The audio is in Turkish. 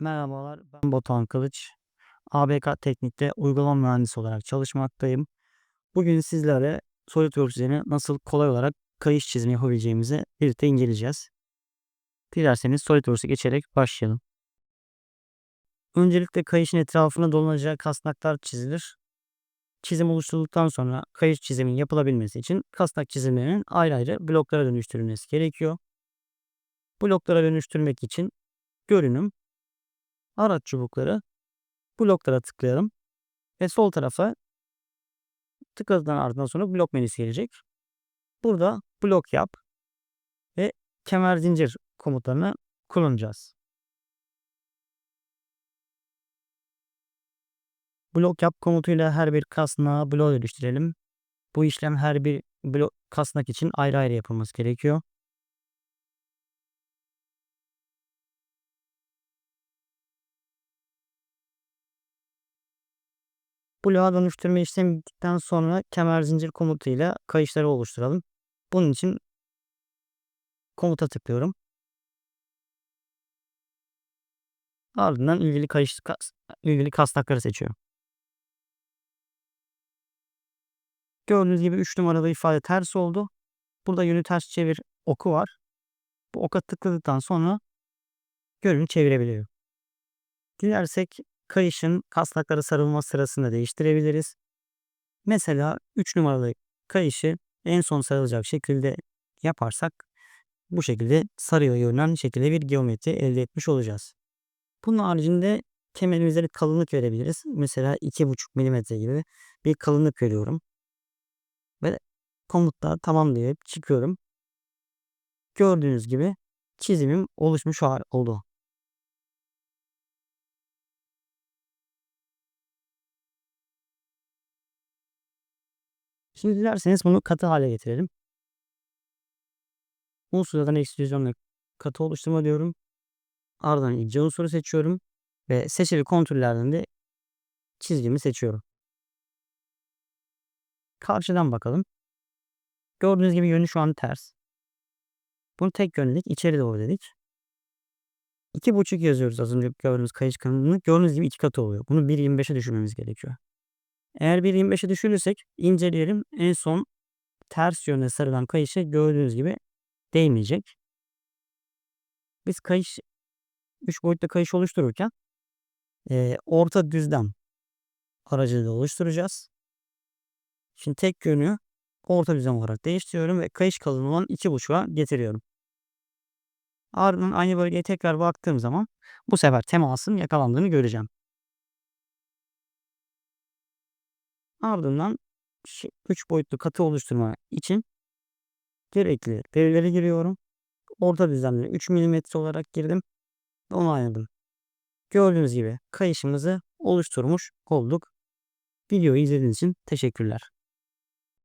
Merhabalar, ben Batuhan Kılıç. ABK Teknik'te uygulama mühendisi olarak çalışmaktayım. Bugün sizlere SolidWorks üzerine nasıl kolay olarak kayış çizimi yapabileceğimizi birlikte inceleyeceğiz. Dilerseniz SolidWorks'a geçerek başlayalım. Öncelikle kayışın etrafına dolanacak kasnaklar çizilir. Çizim oluşturulduktan sonra kayış çizimin yapılabilmesi için kasnak çizimlerinin ayrı ayrı bloklara dönüştürülmesi gerekiyor. Bloklara dönüştürmek için görünüm, araç çubukları bloklara tıklayalım. Ve sol tarafa tıkladıktan ardından sonra blok menüsü gelecek. Burada blok yap ve kemer zincir komutlarını kullanacağız. Blok yap komutuyla her bir kasnağı bloğa dönüştürelim. Bu işlem her bir blok kasnak için ayrı ayrı yapılması gerekiyor. Bloğa dönüştürme işlemi bittikten sonra kemer zincir komutuyla kayışları oluşturalım. Bunun için komuta tıklıyorum. Ardından ilgili kayış kas, ilgili kasnakları seçiyorum. Gördüğünüz gibi 3 numaralı ifade ters oldu. Burada yönü ters çevir oku var. Bu oka tıkladıktan sonra görünü çevirebiliyor. Dilersek kayışın kasnaklara sarılma sırasını değiştirebiliriz. Mesela 3 numaralı kayışı en son sarılacak şekilde yaparsak bu şekilde sarıya yönelen şekilde bir geometri elde etmiş olacağız. Bunun haricinde kemerimize bir kalınlık verebiliriz. Mesela 2,5 mm gibi bir kalınlık veriyorum. Ve komutla tamam deyip çıkıyorum. Gördüğünüz gibi çizimim oluşmuş oldu. Şimdi dilerseniz bunu katı hale getirelim. Unsurlardan ekstrüzyonla katı oluşturma diyorum. Ardından ince unsuru seçiyorum. Ve seçili kontürlerden de çizgimi seçiyorum. Karşıdan bakalım. Gördüğünüz gibi yönü şu an ters. Bunu tek yönlük içeri doğru dedik. 2.5 yazıyoruz az önce gördüğümüz kayış kanalını. Gördüğünüz gibi iki katı oluyor. Bunu 1.25'e düşürmemiz gerekiyor. Eğer 1.25'e düşürürsek inceleyelim. En son ters yönde sarılan kayışı gördüğünüz gibi değmeyecek. Biz kayış 3 boyutlu kayış oluştururken e, orta düzlem aracılığıyla oluşturacağız. Şimdi tek yönü orta düzlem olarak değiştiriyorum ve kayış kalınlığı olan 2.5'a getiriyorum. Ardından aynı bölgeye tekrar baktığım zaman bu sefer temasın yakalandığını göreceğim. Ardından 3 boyutlu katı oluşturma için gerekli verileri giriyorum. Orta düzlemde 3 mm olarak girdim ve onayladım. Gördüğünüz gibi kayışımızı oluşturmuş olduk. Videoyu izlediğiniz için teşekkürler.